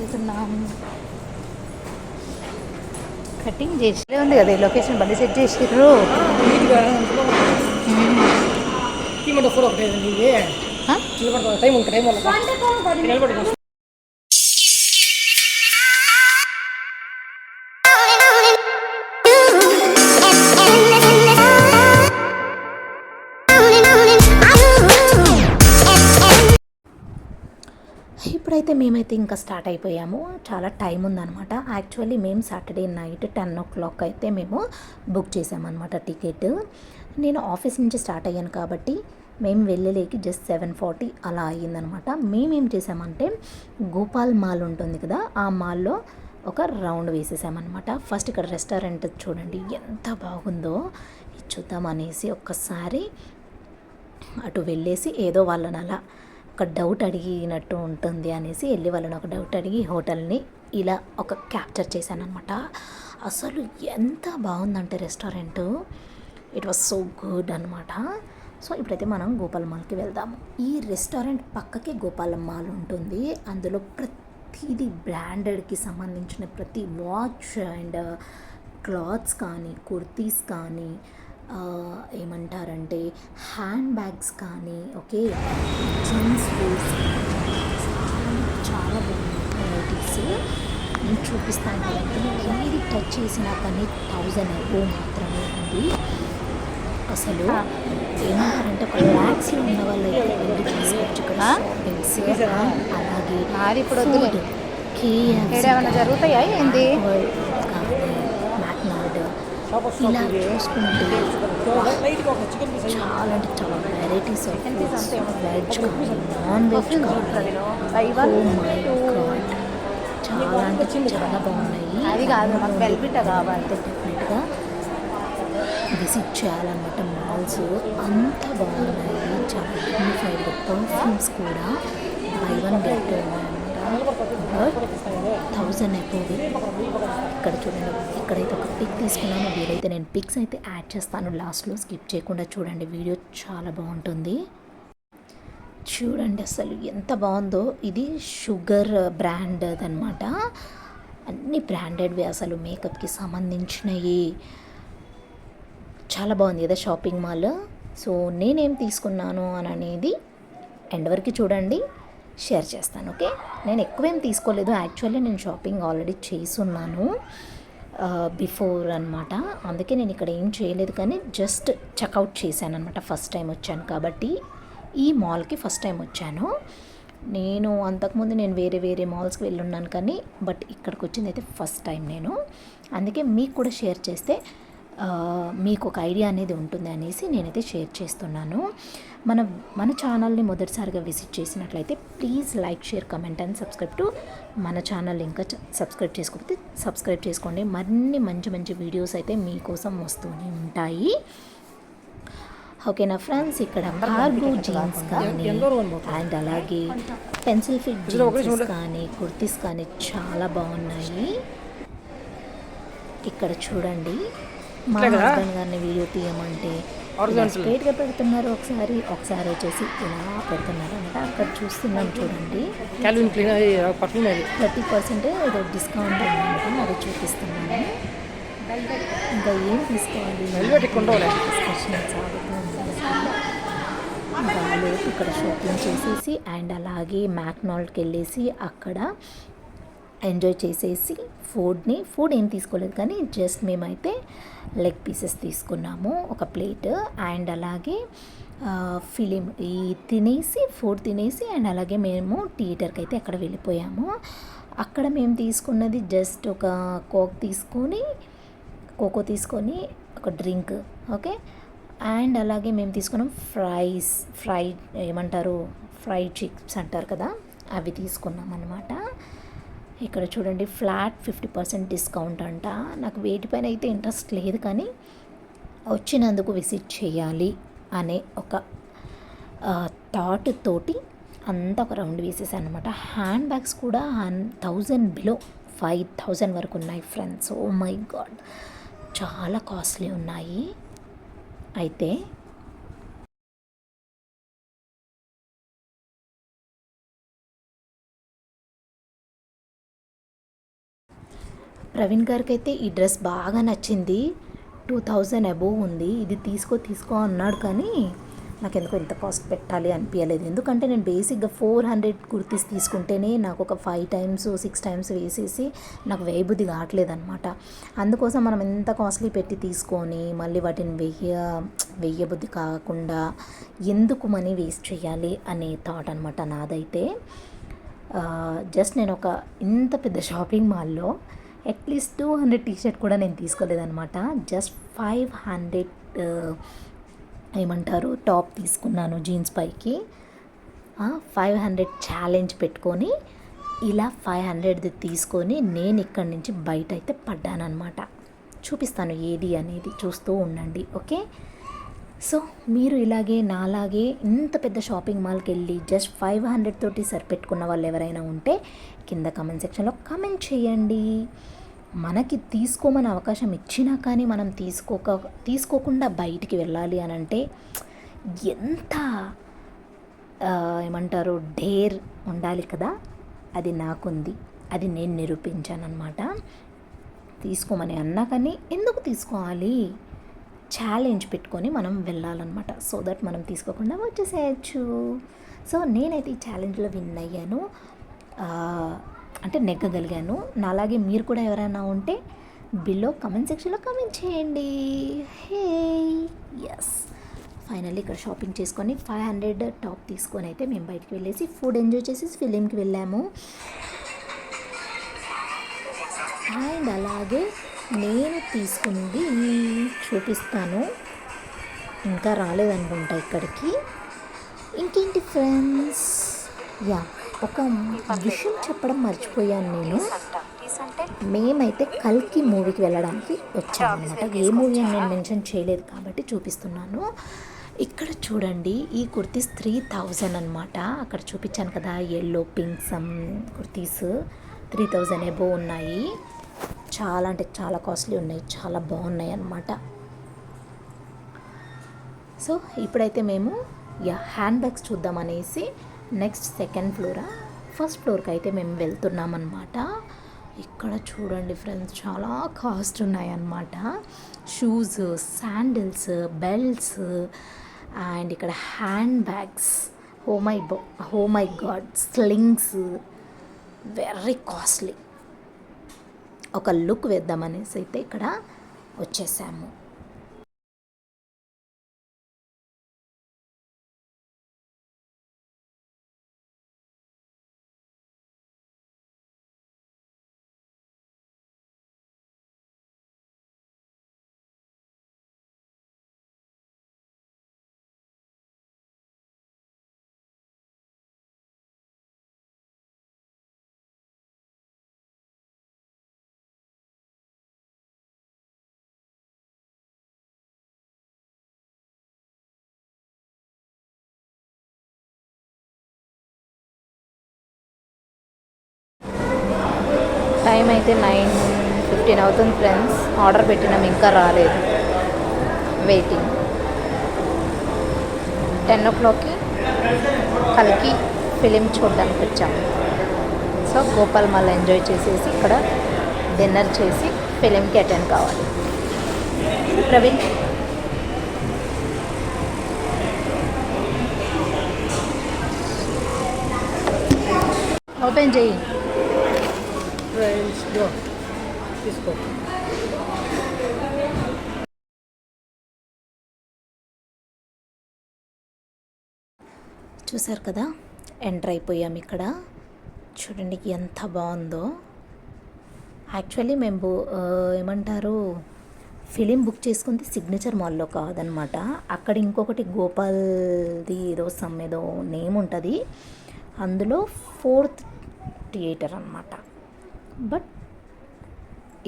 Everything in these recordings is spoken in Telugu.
వెళ్తున్నాం కటింగ్ చేసి ఉంది కదా ఈ లొకేషన్ బండి సెట్ చేసిర్రు. టైం టైం అప్పుడైతే మేమైతే ఇంకా స్టార్ట్ అయిపోయాము. చాలా టైం ఉందన్నమాట. యాక్చువల్లీ మేము Saturday night ten o'clock అయితే మేము బుక్ చేసామన్నమాట టికెట్. నేను ఆఫీస్ నుంచి స్టార్ట్ అయ్యాను కాబట్టి మేము వెళ్ళలేకి జస్ట్ సెవెన్ ఫార్టీ అలా అయ్యిందనమాట మేమేం చేసామంటే గోపాల్ మాల్ ఉంటుంది కదా ఆ మాల్లో ఒక రౌండ్ వేసేసామన్నమాట. ఫస్ట్ ఇక్కడ రెస్టారెంట్ చూడండి ఎంత బాగుందో. చూద్దాం చూద్దామనేసి ఒక్కసారి అటు వెళ్ళేసి ఏదో వాళ్ళని అలా ఒక డౌట్ అడిగినట్టు ఉంటుంది అనేసి వెళ్ళి వాళ్ళని ఒక డౌట్ అడిగి హోటల్ని ఇలా ఒక క్యాప్చర్ చేశాను అనమాట అసలు ఎంత బాగుందంటే restaurant. It was so good అనమాట సో ఇప్పుడైతే మనం గోపాల్ మాల్కి వెళ్దాము. ఈ రెస్టారెంట్ పక్కకే గోపాలం మాల్ ఉంటుంది. అందులో ప్రతిదీ బ్రాండెడ్కి సంబంధించిన ప్రతి వాచ్ అండ్ క్లాత్స్ కానీ కుర్తీస్ కానీ ఏమంటారంటే హ్యాండ్ బ్యాగ్స్ కానీ ఓకే? జెంట్స్ వేర్స్ చాలా బాగున్నాయి. నేను చూపిస్తాను కదంటే ఏది టచ్ చేసినా కానీ థౌజండ్ అబో మాత్రమే ఉంది. అసలు ఏమంటారంటే ఒక ల్యాక్స్లో ఉన్న వాళ్ళైతే వెళ్ళి తీసుకోవచ్చు ఇక్కడ షాపింగ్స్ అలాగే ఇప్పుడు. కేఎఫ్ జరుగుతాయా ఏంది? ఇలా చూసుకుంటే చాలా అంటే చాలా వెరైటీస్ ఆఫ్ వెజ్ కానీ నాన్ వెజ్ కానీ. చాలా అంటే చాలా బాగున్నాయి. అది కాదు, మాకు velvet కావాలి. డెఫినెట్గా విజిట్ చేయాలన్నమాట మాల్స్ అంత బాగున్నాయి. చాలా డిగ్నిఫైడ్ పర్ఫ్యూమ్స్ కూడా. బై వన్ గెట్ థౌజండ్ అయిపోయింది. ఇక్కడ చూడండి ఇక్కడైతే ఒక పిక్ తీసుకున్నాను. వీలైతే నేను పిక్స్ అయితే యాడ్ చేస్తాను. లాస్ట్లో స్కిప్ చేయకుండా చూడండి. వీడియో చాలా బాగుంటుంది. చూడండి అసలు ఎంత బాగుందో. ఇది షుగర్ బ్రాండ్ అనమాట అన్ని బ్రాండెడ్వి అసలు మేకప్కి సంబంధించినవి చాలా బాగుంది కదా షాపింగ్ మాల్ సో నేనేం తీసుకున్నాను అని అనేది ఎండ్ వరకు చూడండి. షేర్ చేస్తాను ఓకే? నేను ఎక్కువేం తీసుకోలేదు. యాక్చువల్లీ నేను షాపింగ్ ఆల్రెడీ చేసున్నాను బిఫోర్ అనమాట అందుకే నేను ఇక్కడ ఏం చేయలేదు కానీ జస్ట్ చెక్అవుట్ చేశాను అనమాట ఫస్ట్ టైం వచ్చాను కాబట్టి. ఈ మాల్కి ఫస్ట్ టైం వచ్చాను. నేను అంతకుముందు నేను వేరే వేరే మాల్స్కి వెళ్ళున్నాను కానీ బట్ ఇక్కడికి వచ్చింది అయితే ఫస్ట్ టైం నేను. అందుకే మీకు కూడా షేర్ చేస్తే మీకు ఒక ఐడియా అనేది ఉంటుంది అనేసి నేనైతే షేర్ చేస్తున్నాను. మన మన ఛానల్ని మొదటిసారిగా విజిట్ చేసినట్లయితే please like share comment and subscribe to మన ఛానల్ ఇంకా సబ్స్క్రైబ్ చేసుకోకపోతే సబ్స్క్రైబ్ చేసుకోండి. మరిన్ని మంచి మంచి వీడియోస్ అయితే మీకోసం వస్తూనే ఉంటాయి. ఓకేనా ఫ్రెండ్స్? ఇక్కడ కార్గో జీన్స్ కానీ అండ్ అలాగే పెన్సిల్ ఫిట్ జీన్స్ కానీ కుర్తీస్ కానీ చాలా బాగున్నాయి. ఇక్కడ చూడండి. మా? హస్బెండ్ గారిని వీడియో తీయమంటే. స్ట్రైట్గా పెడుతున్నారు ఒకసారి ఒకసారి వచ్చేసి ఇలా పెడుతున్నారు అనమాట అక్కడ చూస్తున్నాం చూడండి. థర్టీ పర్సెంట్ ఏదో డిస్కౌంట్ ఉందంట. అది చూపిస్తున్నాను. ఇంకా ఏం తీసుకోవాలి. డిస్కషన్ సాగుతూ ఇక్కడ షాపింగ్ చేసేసి అండ్ అలాగే మ్యాక్నాల్డ్కి వెళ్ళేసి అక్కడ ఎంజాయ్ చేసేసి ఫుడ్ని ఫుడ్ ఏం తీసుకోలేదు కానీ జస్ట్ మేమైతే లెగ్ పీసెస్ తీసుకున్నాము ఒక ప్లేట్. అండ్ అలాగే ఫిలిం ఈ తినేసి ఫుడ్ తినేసి అండ్ అలాగే మేము థియేటర్కి అయితే అక్కడ వెళ్ళిపోయాము. అక్కడ మేము తీసుకున్నది జస్ట్ ఒక కోక్ తీసుకొని కోకో తీసుకొని ఒక డ్రింక్ ఓకే? అండ్ అలాగే మేము తీసుకున్నాం ఫ్రైస్ ఫ్రై ఏమంటారు ఫ్రైడ్ చిప్స్ అంటారు కదా అవి తీసుకున్నాం అనమాట ఇక్కడ చూడండి ఫ్లాట్ ఫిఫ్టీ పర్సెంట్ డిస్కౌంట్ అంట. నాకు వేటిపైన అయితే ఇంట్రెస్ట్ లేదు కానీ వచ్చినందుకు విజిట్ చేయాలి అనే ఒక థాట్ తోటి అంతా ఒక రౌండ్ వేసేసాను అనమాట హ్యాండ్ బ్యాగ్స్ కూడా థౌజండ్ బిలో ఫైవ్ థౌజండ్ వరకు ఉన్నాయి ఫ్రెండ్స్ ఓ మై గాడ్ చాలా కాస్ట్లీ ఉన్నాయి. అయితే ప్రవీణ్ గారికి అయితే ఈ డ్రెస్ బాగా నచ్చింది. టూ థౌజండ్ అబోవ్ ఉంది. ఇది తీసుకో తీసుకో అన్నాడు కానీ నాకు ఎందుకో ఇంత కాస్ట్ పెట్టాలి అనిపించలేదు ఎందుకంటే నేను బేసిక్గా ఫోర్ హండ్రెడ్ కుర్తీస్ తీసుకుంటేనే నాకు ఒక ఫైవ్ టైమ్స్ సిక్స్ టైమ్స్ వేసేసి నాకు వేయబుద్ధి కావట్లేదు అనమాట అందుకోసం మనం ఎంత కాస్ట్లీ పెట్టి తీసుకొని మళ్ళీ వాటిని వెయ్య వెయ్యబుద్ధి కాకుండా ఎందుకు మనీ వేస్ట్ చేయాలి అనే థాట్ అనమాట నాదైతే. జస్ట్ నేను ఒక ఇంత పెద్ద షాపింగ్ మాల్లో at least two hundred T shirt కూడా నేను తీసుకోలేదనమాట జస్ట్ ఫైవ్ హండ్రెడ్ ఏమంటారు టాప్ తీసుకున్నాను జీన్స్ పైకి. ఫైవ్ హండ్రెడ్ ఛాలెంజ్ పెట్టుకొని ఇలా ఫైవ్ హండ్రెడ్ది తీసుకొని నేను ఇక్కడి నుంచి బయట అయితే పడ్డానమాట చూపిస్తాను ఏది అనేది చూస్తూ ఉండండి ఓకే? సో మీరు ఇలాగే నాలాగే ఇంత పెద్ద షాపింగ్ మాల్కి వెళ్ళి జస్ట్ ఫైవ్ హండ్రెడ్ తోటి సరిపెట్టుకున్న వాళ్ళు ఎవరైనా ఉంటే కింద కమెంట్ సెక్షన్లో కమెంట్ చేయండి. మనకి తీసుకోమని అవకాశం ఇచ్చినా కానీ మనం తీసుకోక తీసుకోకుండా బయటికి వెళ్ళాలి అని అంటే ఎంత ఏమంటారు డేర్ ఉండాలి కదా అది నాకుంది. అది నేను నిరూపించాను అనమాట తీసుకోమని అన్నా కానీ ఎందుకు తీసుకోవాలి? ఛాలెంజ్ పెట్టుకొని మనం వెళ్ళాలన్నమాట. సో దట్ మనం తీసుకోకుండా వచ్చేసేయచ్చు. సో నేనైతే ఈ ఛాలెంజ్లో విన్ అయ్యాను. అంటే నెగ్గగలిగాను. నాలాగే మీరు కూడా ఎవరైనా ఉంటే బిలో కమెంట్ సెక్షన్లో కమెంట్ చేయండి. హే ఎస్ ఫైనల్లీ ఇక్కడ షాపింగ్ చేసుకొని ఫైవ్ హండ్రెడ్ టాప్ తీసుకొని అయితే మేము బయటికి వెళ్ళేసి ఫుడ్ ఎంజాయ్ చేసి ఫిలింకి వెళ్ళాము. అండ్ అలాగే నేను తీసుకుంది చూపిస్తాను. ఇంకా రాలేదనుకుంటా ఇక్కడికి. ఇంకేంటి ఫ్రెండ్స్? యా ఒక విషయం చెప్పడం మర్చిపోయాను నేను. మేమైతే కల్కి మూవీకి వెళ్ళడానికి వచ్చామన్నమాట. ఏ మూవీ అని నేను మెన్షన్ చేయలేదు కాబట్టి చూపిస్తున్నాను. ఇక్కడ చూడండి ఈ కుర్తీస్ త్రీ థౌజండ్ అనమాట అక్కడ చూపించాను కదా yellow pink some kurtis. Three thousand above ఉన్నాయి. చాలా అంటే చాలా కాస్ట్లీ ఉన్నాయి చాలా బాగున్నాయి అన్నమాట. సో ఇప్పుడైతే మేము యా హ్యాండ్ బ్యాగ్స్ చూద్దామనేసి నెక్స్ట్ సెకండ్ ఫ్లోరా ఫస్ట్ ఫ్లోర్కి అయితే మేము వెళ్తున్నాం అనమాట ఇక్కడ చూడండి ఫ్రెండ్స్ చాలా కాస్ట్ ఉన్నాయన్నమాట షూస్ శాండిల్స్ బెల్ట్స్ అండ్ ఇక్కడ హ్యాండ్ బ్యాగ్స్. హోమై బో హో my god slings. Very costly. ఒక లుక్ వేద్దామనేసి అయితే ఇక్కడ వచ్చేసాము. టైం అయితే నైన్ ఫిఫ్టీన్ అవుతుంది ఫ్రెండ్స్. ఆర్డర్ పెట్టినాం ఇంకా రాలేదు. వెయిటింగ్. టెన్ ఓ క్లాక్కి కలికి ఫిలిం చూడడానికి వచ్చాము సో గోపాల్ మళ్ళీ ఎంజాయ్ చేసేసి ఇక్కడ డిన్నర్ చేసి ఫిలింకి అటెండ్ కావాలి. ప్రవీణ్? ఓపెన్ చేయి. ఫ్రెండ్స్ తీసుకో చూసారు కదా? ఎంటర్ అయిపోయాం ఇక్కడ. చూడండి ఎంత బాగుందో. యాక్చువల్లీ మేము ఏమంటారు ఫిలిం బుక్ చేసుకుంది సిగ్నేచర్ మాల్లో కాదనమాట. అక్కడ ఇంకొకటి గోపాల్ది ఏదో సమ్ ఏదో నేమ్ ఉంటుంది. అందులో ఫోర్త్ థియేటర్ అనమాట బట్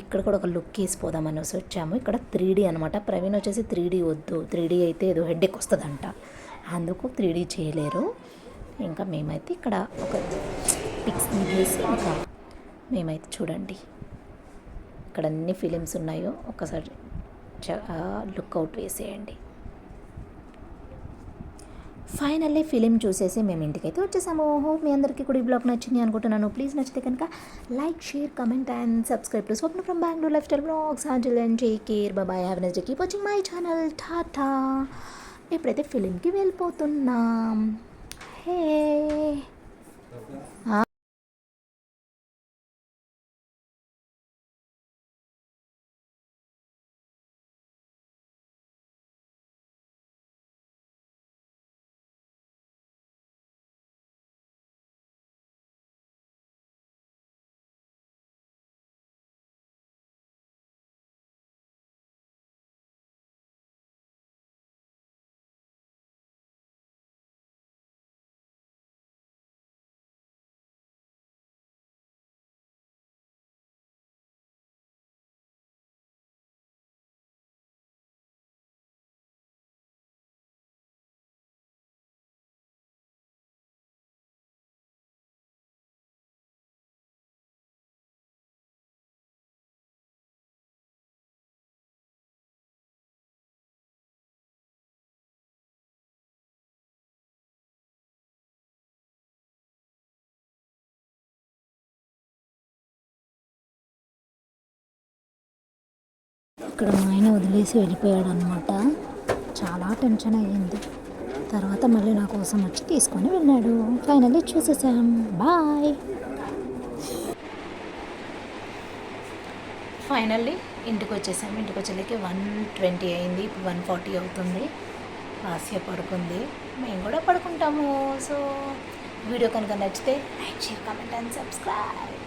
ఇక్కడ కూడా ఒక లుక్ వేసిపోదాం అనేసి వచ్చాము. ఇక్కడ త్రీ డీ అనమాట ప్రవీణ్ వచ్చేసి త్రీ డీ వద్దు. త్రీ డీ అయితే ఏదో హెడ్ఏక్ వస్తుందంట. అందుకు త్రీ డీ చేయలేరు. ఇంకా మేమైతే ఇక్కడ ఒక పిక్స్ తీసేసి ఇంకా మేమైతే చూడండి. ఇక్కడ అన్ని ఫిలిమ్స్ ఉన్నాయో. ఒకసారి లుక్ అవుట్ వేసేయండి. ఫైనల్లీ ఫిలిం చూసేసి మేము ఇంటికైతే వచ్చేసాము. హోప్ మీ అందరికీ కూడా ఈ బ్లాగ్ నచ్చింది అనుకుంటున్నాను. ప్లీజ్ నచ్చితే కనుక like share comment and subscribe to Swapna from Bengaluru lifestyle blogs Anjal and జే care bye bye have Nes keep watching my channel tata ఇప్పుడైతే ఫిలింకి వెళ్ళిపోతున్నాం. హే ఇక్కడ మా ఆయన వదిలేసి వెళ్ళిపోయాడు అనమాట చాలా టెన్షన్ అయ్యింది. తర్వాత మళ్ళీ నా కోసం వచ్చి తీసుకొని వెళ్ళాడు. ఫైనల్లీ చూసేసాం. బాయ్ ఫైనల్లీ ఇంటికి వచ్చేసాము ఇంటికి వచ్చేళ్ళకి వన్ ట్వంటీ అయింది. ఇప్పుడు వన్ ఫార్టీ అవుతుంది. ఆసియా పడుకుంది. మేము కూడా పడుకుంటాము. సో వీడియో కనుక నచ్చితే like share comment and subscribe